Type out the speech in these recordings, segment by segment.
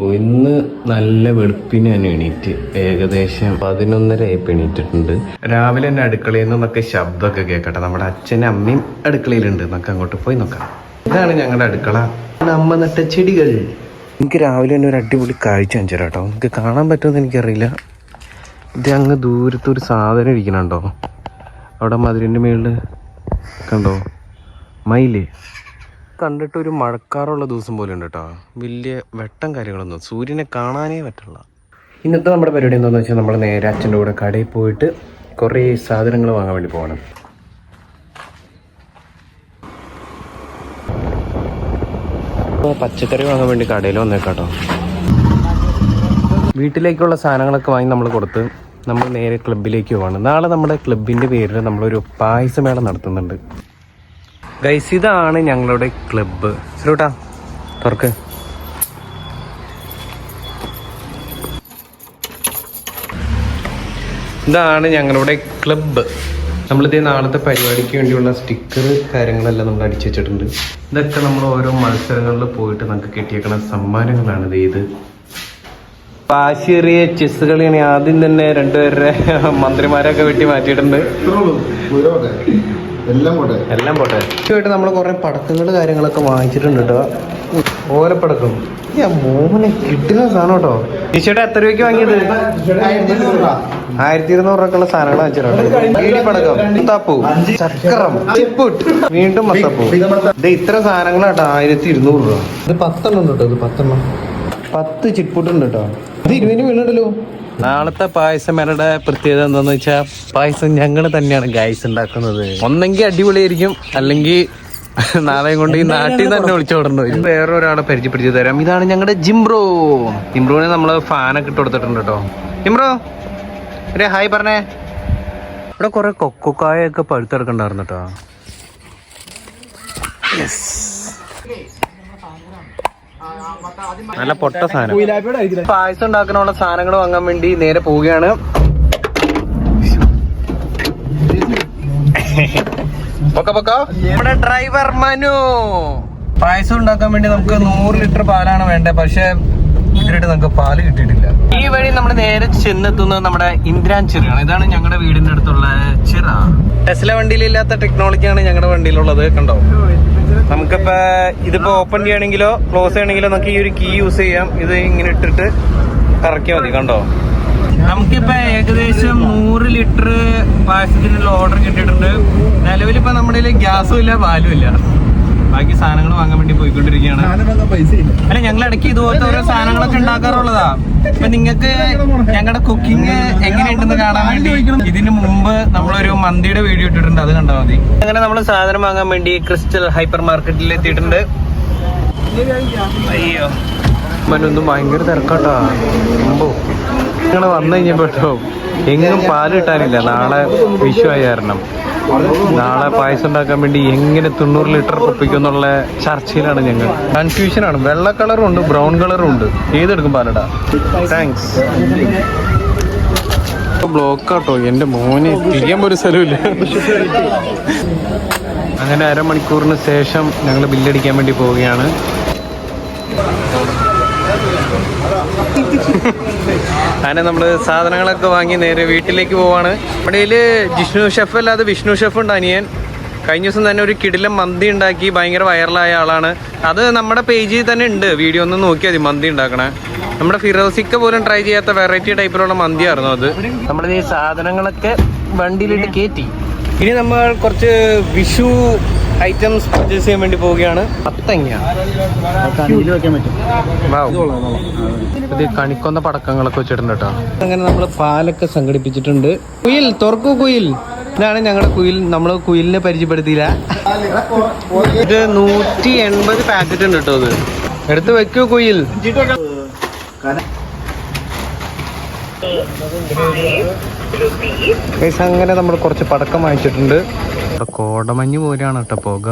ഇന്ന് നല്ല വെളുപ്പിന് തന്നെ എണീറ്റ്. ഏകദേശം പതിനൊന്നര ആയപ്പോൾ എണീറ്റിട്ടുണ്ട്. രാവിലെ തന്നെ അടുക്കളയിൽ നിന്നൊക്കെ ശബ്ദമൊക്കെ കേൾക്കട്ടെ. നമ്മുടെ അച്ഛനും അമ്മയും അടുക്കളയിലുണ്ട്. നമുക്ക് അങ്ങോട്ട് പോയി നോക്കാം. ഇതാണ് ഞങ്ങളുടെ അടുക്കള. നമ്മ നട്ട ചെടികൾ. എനിക്ക് രാവിലെ തന്നെ ഒരു അടിപൊളി കാഴ്ച തരാം കേട്ടോ. നിങ്ങൾക്ക് കാണാൻ പറ്റുമെന്ന് എനിക്കറിയില്ല. ഇത് അങ്ങ് ദൂരത്തൊരു സാധനം ഇരിക്കണുണ്ടോ? അവിടെ മധുരന്റെ മേളിൽ കണ്ടോ? മയിൽ. കണ്ടിട്ട് ഒരു മഴക്കാറുള്ള ദിവസം പോലെ ഉണ്ട് കേട്ടോ. വലിയ വെട്ടം കാര്യങ്ങളൊന്നും സൂര്യനെ കാണാനേ പറ്റില്ല. ഇന്നത്തെ നമ്മുടെ പരിപാടി എന്താണെന്ന് വെച്ചാൽ നമ്മൾ നേരെ അച്ഛന്റെ കൂടെ കടയിൽ പോയിട്ട് കുറേ സാധനങ്ങൾ വാങ്ങാൻ വേണ്ടി പോകണം പച്ചക്കറി വാങ്ങാൻ വേണ്ടി കടയിൽ വന്നേക്കാട്ടോ വീട്ടിലേക്കുള്ള സാധനങ്ങളൊക്കെ വാങ്ങി നമ്മൾ കൊടുത്ത് നമ്മൾ നേരെ ക്ലബിലേക്ക് പോകണം നാളെ നമ്മുടെ ക്ലബിന്റെ പേരിൽ നമ്മളൊരു പായസമേള നടത്തുന്നുണ്ട്. ഗൈസ് ഇതാണ് ഞങ്ങളുടെ ക്ലബ്ബ് ചെറുട്ടാ തുറക്ക്. ഇതാണ് ഞങ്ങളുടെ ക്ലബ്ബ് നമ്മളിതേ നാളത്തെ പരിപാടിക്ക് വേണ്ടിയുള്ള സ്റ്റിക്കർ കാര്യങ്ങളെല്ലാം നമ്മൾ അടിച്ചു വെച്ചിട്ടുണ്ട്. ഇതൊക്കെ നമ്മൾ ഓരോ മത്സരങ്ങളിൽ പോയിട്ട് നമുക്ക് കിട്ടിയേക്കുന്ന സമ്മാനങ്ങളാണ് ഇത്. പാശേറിയ ചെസ് കളിയാണ് ആദ്യം തന്നെ രണ്ടുപേരുടെ മന്ത്രിമാരൊക്കെ വെട്ടി മാറ്റിയിട്ടുണ്ട്. എല്ലാം പോട്ടെ. എല്ലാം പോട്ടെ. ആയിട്ട് നമ്മൾ കുറെ പടക്കങ്ങൾ കാര്യങ്ങളൊക്കെ വാങ്ങിച്ചിട്ടുണ്ട് കേട്ടോ. ഓലപ്പടക്കം പടക്കം? മോനെ കിട്ടുന്ന സാധനം കേട്ടോ. ടീഷർട്ട് എത്ര രൂപയ്ക്ക് വാങ്ങിയത്? ആയിരത്തി ഇരുന്നൂറ് രൂപക്കുള്ള സാധനങ്ങൾ മുത്താപ്പൂ ചിപ്പുട്ട് വീണ്ടും മത്തപ്പൂ. ഇത് ഇത്ര സാധനങ്ങളാട്ടോ ആയിരത്തി ഇരുന്നൂറ് രൂപ. ഇത് പത്തെണ്ണം ഉണ്ട് കേട്ടോ ഇത് പത്തെണ്ണം. പത്ത് ചിപ്പുട്ടുണ്ട് കേട്ടോ. ഇത് ഇരുപതിന് വീണുണ്ടല്ലോ. നാളത്തെ പായസം മേലയുടെ പ്രത്യേകത എന്താന്ന് വെച്ചാൽ പായസം ഞങ്ങൾ തന്നെയാണ് ഗൈസ് ഉണ്ടാക്കുന്നത്. ഒന്നെങ്കിൽ അടിപൊളിയായിരിക്കും. അല്ലെങ്കിൽ നാളെയും കൊണ്ട് ഈ നാട്ടിൽ തന്നെ വിളിച്ചോടണ്ടോ വേറെ ഒരാളെ പരിചയപ്പെടുത്തി തരാം. ഇതാണ് ഞങ്ങളുടെ ജിംബ്രോ ജിംബ്രോനെ നമ്മൾ ഫാനൊക്കെ ഇട്ട് കൊടുത്തിട്ടുണ്ട് കേട്ടോ ജിംബ്രോ ഒരു ഹായ് പറഞ്ഞേ. ഇവിടെ കുറെ കൊക്കോക്കായൊക്കെ പഴുത്തെടുക്കണ്ടായിരുന്നു കേട്ടോ നല്ല പൊട്ട സാധനം. പായസം ഉണ്ടാക്കാനുള്ള സാധനങ്ങൾ വാങ്ങാൻ വേണ്ടി നേരെ പോവുകയാണ്. നമ്മുടെ ഡ്രൈവർ മനു. പായസം ഉണ്ടാക്കാൻ വേണ്ടി നമുക്ക് നൂറ് ലിറ്റർ പാലാണ് വേണ്ടത്. പക്ഷെ ഇതിലിട്ട് നമുക്ക് പാൽ കിട്ടിയിട്ടില്ല. ഈ വഴി നമ്മൾ നേരെ ചെന്നെത്തുന്നത് നമ്മുടെ ഇന്ദ്രാൻ ചിറയാണ്. ഇതാണ് ഞങ്ങളുടെ വീടിന്റെ അടുത്തുള്ള ചിറ. ടെസ്ല വണ്ടിയിലില്ലാത്ത ടെക്നോളജിയാണ് ഞങ്ങളുടെ വണ്ടിയിലുള്ളത്. കണ്ടോ? നമുക്കിപ്പോ ഇതിപ്പോ ഓപ്പൺ ചെയ്യണമെങ്കിലോ ക്ലോസ് ചെയ്യണമെങ്കിലോ നമുക്ക് ഈ ഒരു കീ യൂസ് ചെയ്യാം. ഇത് ഇങ്ങനെ ഇട്ടിട്ട് കറക്കിയാൽ മതി കണ്ടോ? നമുക്കിപ്പോ ഏകദേശം നൂറ് ലിറ്റർ പായസത്തിനുള്ള ഓർഡർ കിട്ടിയിട്ടുണ്ട്. നിലവിലിപ്പോ നമ്മുടെ ഗ്യാസും ഇല്ല പാലും ഇല്ല. ബാക്കി സാധനങ്ങൾ വാങ്ങാൻ വേണ്ടി പോയിക്കൊണ്ടിരിക്കുകയാണ്. അല്ല ഞങ്ങൾ ഇടയ്ക്ക് ഇതുപോലത്തെ ഓരോ സാധനങ്ങളൊക്കെ ഉണ്ടാക്കാറുള്ളതാ. അപ്പൊ നിങ്ങൾക്ക് ഞങ്ങളുടെ കുക്കിംഗ് എങ്ങനെയുണ്ടെന്ന് കാണാൻ വേണ്ടി ഇതിനു മുമ്പ് നമ്മളൊരു മന്തിയുടെ വീഡിയോ ഇട്ടിട്ടുണ്ട് അത് കണ്ടാൽ മതി. അങ്ങനെ നമ്മൾ സാധനം വാങ്ങാൻ വേണ്ടി ക്രിസ്റ്റൽ ഹൈപ്പർ മാർക്കറ്റിൽ എത്തിയിട്ടുണ്ട്. അയ്യോ മനൊന്നും ഭയങ്കര തിരക്കാട്ടാ. മുമ്പോ നിങ്ങൾ വന്നു കഴിഞ്ഞപ്പോട്ടോ എങ്ങും പാൽ കിട്ടാനില്ല. നാളെ വിഷു കാരണം. നാളെ പായസം ഉണ്ടാക്കാൻ വേണ്ടി എങ്ങനെ തൊണ്ണൂറ് ലിറ്റർ പൊപ്പിക്കും എന്നുള്ള ചർച്ചയിലാണ് ഞങ്ങൾ. കൺഫ്യൂഷനാണ് വെള്ള കളറും ഉണ്ട് ബ്രൗൺ കളറും ഉണ്ട്. ഏതെടുക്കും പാലടാ? താങ്ക്സ് ബ്ലോക്കാട്ടോ എന്റെ മോനെ തിരിയാൻ ഒരു സ്ഥലമില്ല. അങ്ങനെ അരമണിക്കൂറിന് ശേഷം ഞങ്ങൾ ബില്ലടിക്കാൻ വേണ്ടി പോവുകയാണ്. അങ്ങനെ നമ്മൾ സാധനങ്ങളൊക്കെ വാങ്ങി നേരെ വീട്ടിലേക്ക് പോവാണ്. നമ്മുടെ കയ്യിൽ ജിഷ്ണു ഷെഫ് അല്ലാതെ വിഷ്ണു ഷെഫ് ഉണ്ട് അനിയൻ. കഴിഞ്ഞ ദിവസം തന്നെ ഒരു കിടിലം മന്തി ഉണ്ടാക്കി ഭയങ്കര വൈറലായ ആളാണ്. അത് നമ്മുടെ പേജിൽ തന്നെ ഉണ്ട്. വീഡിയോ ഒന്ന് നോക്കിയാൽ മതി മന്തി ഉണ്ടാക്കണേ. നമ്മുടെ ഫിറോസിക്ക പോലും ട്രൈ ചെയ്യാത്ത വെറൈറ്റി ടൈപ്പിലുള്ള മന്തിയായിരുന്നു അത്. നമ്മുടെ ഈ സാധനങ്ങളൊക്കെ വണ്ടിയിലിട്ട് കയറ്റി ഇനി നമ്മൾ കുറച്ച് വിഷു ഐറ്റംസ് പർച്ചേസ് ചെയ്യാൻ വേണ്ടി പോവുകയാണ്. ഇത് കണിക്കൊന്ന പടക്കങ്ങളൊക്കെ വെച്ചിട്ടുണ്ട് കേട്ടോ. അങ്ങനെ നമ്മൾ പാലൊക്കെ സംഘടിപ്പിച്ചിട്ടുണ്ട്. കുയിൽ തുറക്കൂ കുയിൽ. ഇതാണ് ഞങ്ങളുടെ കുയിൽ. നമ്മൾ കുയിലിനെ പരിചയപ്പെടുത്തിയില്ല. ഇത് നൂറ്റി എൺപത് പാക്കറ്റ് ഉണ്ട് കേട്ടോ ഇത്. എടുത്ത് വെക്കൂ കുയിൽ. Guys, അങ്ങനെ നമ്മൾ കുറച്ച് പടക്കം വാങ്ങിച്ചിട്ടുണ്ട്. കോടമഞ്ഞ് പോലെയാണ് കേട്ടോ പോക.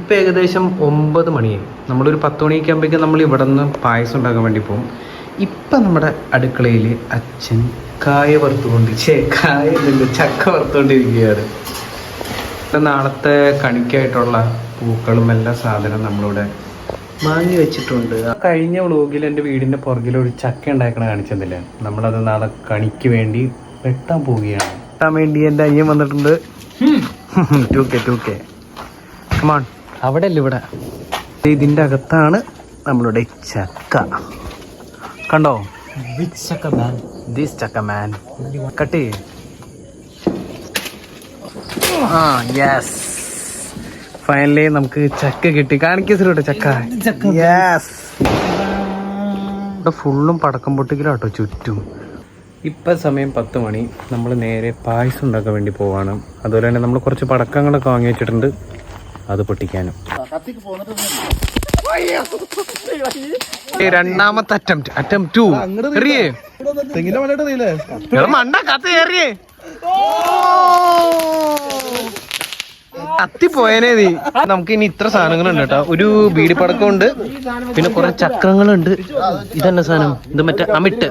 ഇപ്പം ഏകദേശം ഒമ്പത് മണിയായി. നമ്മളൊരു പത്ത് മണിയൊക്കെ ആകുമ്പോഴേക്കും നമ്മൾ ഇവിടെ നിന്ന് പായസം ഉണ്ടാക്കാൻ വേണ്ടി പോകും. ഇപ്പം നമ്മുടെ അടുക്കളയിൽ അച്ഛൻ കായ വറുത്തുകൊണ്ട് ചേ കായ ചക്ക വറുത്തുകൊണ്ടിരിക്കുകയാണ്. ഇപ്പം നാളത്തെ കണിക്കായിട്ടുള്ള പൂക്കളും എല്ലാ സാധനവും നമ്മളിവിടെ വാങ്ങി വെച്ചിട്ടുണ്ട് കഴിഞ്ഞ വ്ളോഗിൽ എന്റെ വീടിന്റെ പുറകിൽ ഒരു ചക്ക ഉണ്ടാക്കണ കാണിച്ചെന്നില്ലേ? നമ്മളത് നാളെ കണിക്ക് വേണ്ടി വെട്ടാൻ പോവുകയാണ്. വെട്ടാൻ വേണ്ടി എന്റെ അയ്യൻ വന്നിട്ടുണ്ട്. Two K two K come on അവിടെ അല്ല ഇവിടെ? ഇതിന്റെ അകത്താണ് നമ്മളുടെ ചക്ക. കണ്ടോ? ദിസ് ചക്ക മാൻ കട്ട് ആ യെസ് ഫൈനലി നമുക്ക് ചക്ക കിട്ടി. കാണിക്കോ ചക്ക. യെസ് ഇവിടെ ഫുള്ളും പടക്കം പൊട്ടിക്കലാട്ടോ ചുറ്റും. ഇപ്പം സമയം പത്ത് മണി. നമ്മൾ നേരെ പായസം ഉണ്ടാക്കാൻ വേണ്ടി പോവാണ്. അതുപോലെ തന്നെ നമ്മൾ കുറച്ച് പടക്കങ്ങളൊക്കെ വാങ്ങി വെച്ചിട്ടുണ്ട്. അത് പൊട്ടിക്കാനും. രണ്ടാമത്തെ അറ്റംപ്റ്റ് അറ്റംപ്റ്റ് ടു എറിയേ. മണ്ട കത്ത് ഏറിയേ കത്തിപ്പോയനെ നീ. നമുക്ക് ഇനി ഇത്ര സാധനങ്ങളുണ്ട് കേട്ടോ. ഒരു ബീഡി പടക്കമുണ്ട് പിന്നെ കുറെ ചക്രങ്ങളുണ്ട്. ഇതന്നെ സാധനം. ഇത് മറ്റേ അമിട്ട്.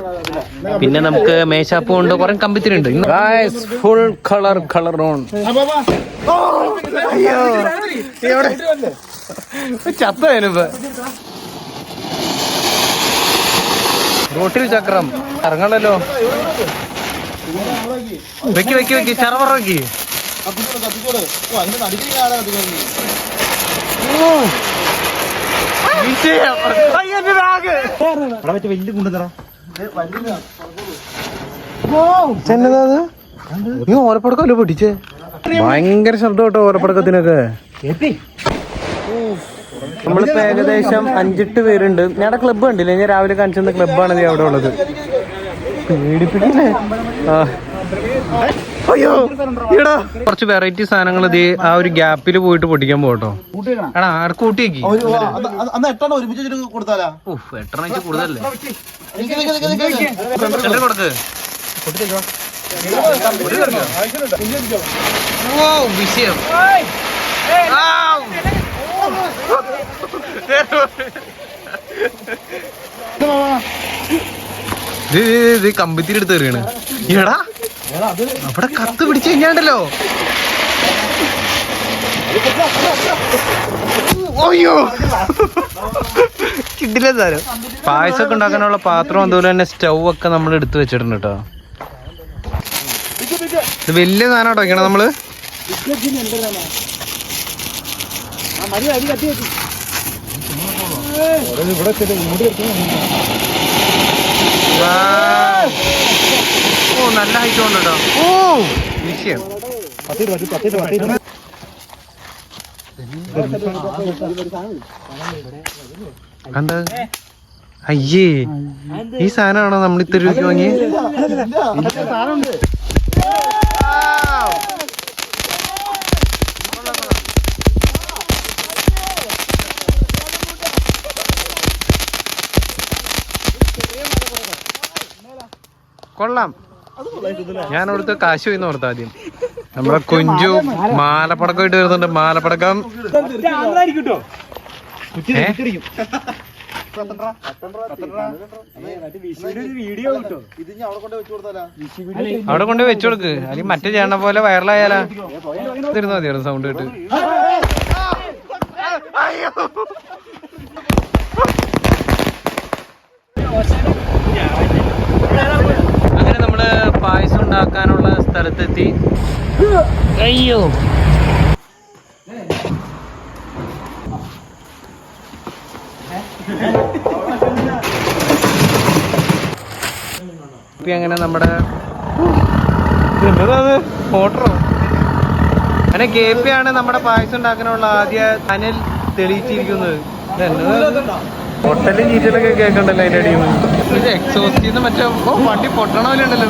പിന്നെ നമുക്ക് മേശാപ്പും ഉണ്ട്. കുറെ കമ്പിത്തിരിണ്ട് ഫുൾ കളർ കളർ ഓൺ ചത്തതിനിപ്പ. റോട്ടിൽ ചക്രം. ഇറങ്ങണല്ലോ. വെക്കി വെക്കി വെക്കി. ചറവറ വെക്കി. കത്തിക്കോട് കത്തിക്കോട് ഓ അതിന്റെ നടുക്കിൽ കാണാൻ കത്തിക്കുന്നു വലിയ നീ ഓലപ്പടക്കല്ലേ പൊട്ടിച്ചേ? ഭയങ്കര ശബ്ദം കേട്ടോ ഓരപ്പടക്കത്തിനൊക്കെ. നമ്മളിപ്പോ ഏകദേശം അഞ്ചെട്ട് പേരുണ്ട്. ഞങ്ങളുടെ ക്ലബ്ബ് കണ്ടില്ലേ? ഞാൻ രാവിലെ കാണിച്ചിരുന്ന ക്ലബ്ബാണ് അവിടെ ഉള്ളത്. പേടിപ്പിക്കില്ലേ? ആ. അയ്യോ കുറച്ച് വെറൈറ്റി സാധനങ്ങൾ ഇത് ആ ഒരു ഗ്യാപ്പിൽ പോയിട്ട് പൊട്ടിക്കാൻ പോട്ടോ എടാ ആടെ കൂട്ടിയേക്ക്? അന്ന് എട്ടെണ്ണം വെച്ച് കൂടുതലല്ലേ? കൊടുക്ക്? ഓ വിഷയം. ഇത് കമ്പിത്തിരി എടുത്ത് എറിയണ് എടാ അവിടെ കത്ത് പിടിച്ചു കഴിഞ്ഞാണ്ടല്ലോ. ഓയ്യോ കിട്ടില്ല സാരം പായസമൊക്കെ ഉണ്ടാക്കാനുള്ള പാത്രം അതുപോലെ തന്നെ സ്റ്റൗ ഒക്കെ നമ്മൾ എടുത്തു വെച്ചിട്ടുണ്ട് കേട്ടോ. ഇത് വലിയ സാധനം കേട്ടോ ഇങ്ങനെ നമ്മൾ. Wow. ഓ നല്ല ഹൈറ്റ് ഉണ്ട് കേട്ടോ ഓ വിഷയം കണ്ട അയ്യേ ഈ സാധനമാണോ നമ്മൾ ഇത്ര രൂപയ്ക്ക് വാങ്ങി കൊള്ളാം. ഞാൻ അവിടുത്തെ കാശ് പോയി ഓർത്ത ആദ്യം. നമ്മളെ കൊഞ്ചു മാലപ്പടക്കം ഇട്ട് വരുന്നുണ്ട് മാലപ്പടക്കം. അവിടെ കൊണ്ട് വെച്ച് കൊടുക്ക്. അല്ലെങ്കിൽ മറ്റേ ചേട്ടനെ പോലെ വൈറലായാലാ. തരുന്ന മതിയായിരുന്നു സൗണ്ട് കേട്ട്. അങ്ങനെ നമ്മൾ ഉണ്ടാക്കാനുള്ള സ്ഥലത്തെത്തി. അയ്യോ. അങ്ങനെ നമ്മുടെ മോട്ടറോ അങ്ങനെ കെ പി ആണ് നമ്മുടെ പായസം ഉണ്ടാക്കാനുള്ള ആദ്യ അനൽ തെളിയിച്ചിരിക്കുന്നത്. പൊട്ടലും ചീറ്റലൊക്കെ കേൾക്കണ്ടല്ലോ അതിന്റെ അടിയിൽ നിന്ന് എക്സോസ്റ്റ് മറ്റേ വണ്ടി പൊട്ടണ പോലെ ഉണ്ടല്ലോ.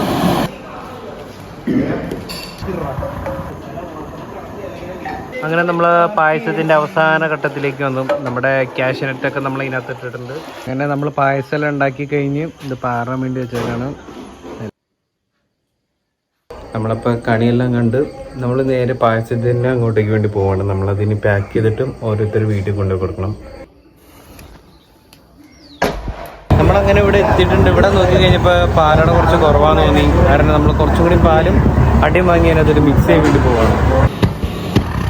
അങ്ങനെ നമ്മൾ പായസത്തിന്റെ അവസാന ഘട്ടത്തിലേക്ക് വന്നു. നമ്മുടെ ക്യാഷ് ഒക്കെ നമ്മൾ ഇതിനകത്ത് ഇട്ടിട്ടുണ്ട്. അങ്ങനെ നമ്മൾ പായസം എല്ലാം ഉണ്ടാക്കി കഴിഞ്ഞ് ഇത് പാറാൻ വേണ്ടി വെച്ചതാണ്. നമ്മളപ്പോൾ കണിയെല്ലാം കണ്ട് നമ്മൾ നേരെ പായസത്തിന് അങ്ങോട്ടേക്ക് വേണ്ടി പോവാണ്. നമ്മളതിന് പാക്ക് ചെയ്തിട്ടും ഓരോരുത്തർ വീട്ടിൽ കൊണ്ടുപോയി കൊടുക്കണം. നമ്മളങ്ങനെ ഇവിടെ എത്തിയിട്ടുണ്ട്. ഇവിടെ നോക്കി കഴിഞ്ഞപ്പോൾ പാലട കുറച്ച് കുറവാന്ന് തോന്നി. കാരണം നമ്മൾ കുറച്ചും കൂടി പാലും അടിയും വാങ്ങി അതിനകത്തൊരു മിക്സ് ചെയ്യാൻ പോവാണ്.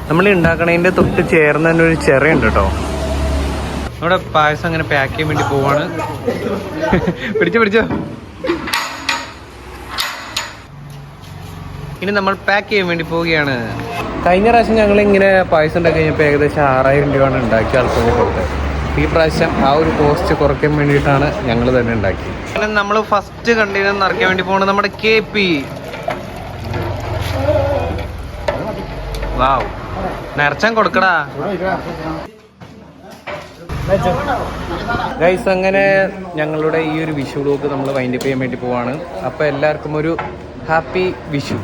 നമ്മൾ ഉണ്ടാക്കണതിന്റെ തൊട്ട് ചേർന്ന് തന്നെ ഒരു ചെറിയുണ്ട് കേട്ടോ നമ്മുടെ പായസം അങ്ങനെ പാക്ക് ചെയ്യാൻ വേണ്ടി പോവാണ്. പിടിച്ചോ പിടിച്ചോ. ഇനി നമ്മൾ പാക്ക് ചെയ്യാൻ വേണ്ടി പോവുകയാണ്. കഴിഞ്ഞ പ്രാവശ്യം ഞങ്ങൾ ഇങ്ങനെ പായസം ഉണ്ടാക്കി കഴിഞ്ഞപ്പോൾ ഏകദേശം ആറായിരം രൂപയാണ് ഉണ്ടാക്കിയ ആൾക്കാരെ കൊടുത്തത് ഈ പ്രാവശ്യം ആ ഒരു കോസ്റ്റ് കുറയ്ക്കാൻ വേണ്ടിയിട്ടാണ് ഞങ്ങൾ തന്നെ ഉണ്ടാക്കി നമ്മൾ ഫസ്റ്റ് കണ്ടെയ്നർ നിറയ്ക്കാൻ വേണ്ടി പോകുന്നത് നമ്മുടെ കെ പി വാവ് നിറച്ചാൻ കൊടുക്കടാ. ഗൈസ് അങ്ങനെ ഞങ്ങളുടെ ഈ ഒരു വിഷു ലോക്ക് നമ്മൾ വൈൻഡപ്പ് ചെയ്യാൻ വേണ്ടി പോവാണ്. അപ്പോൾ എല്ലാവർക്കും ഒരു ഹാപ്പി വിഷു.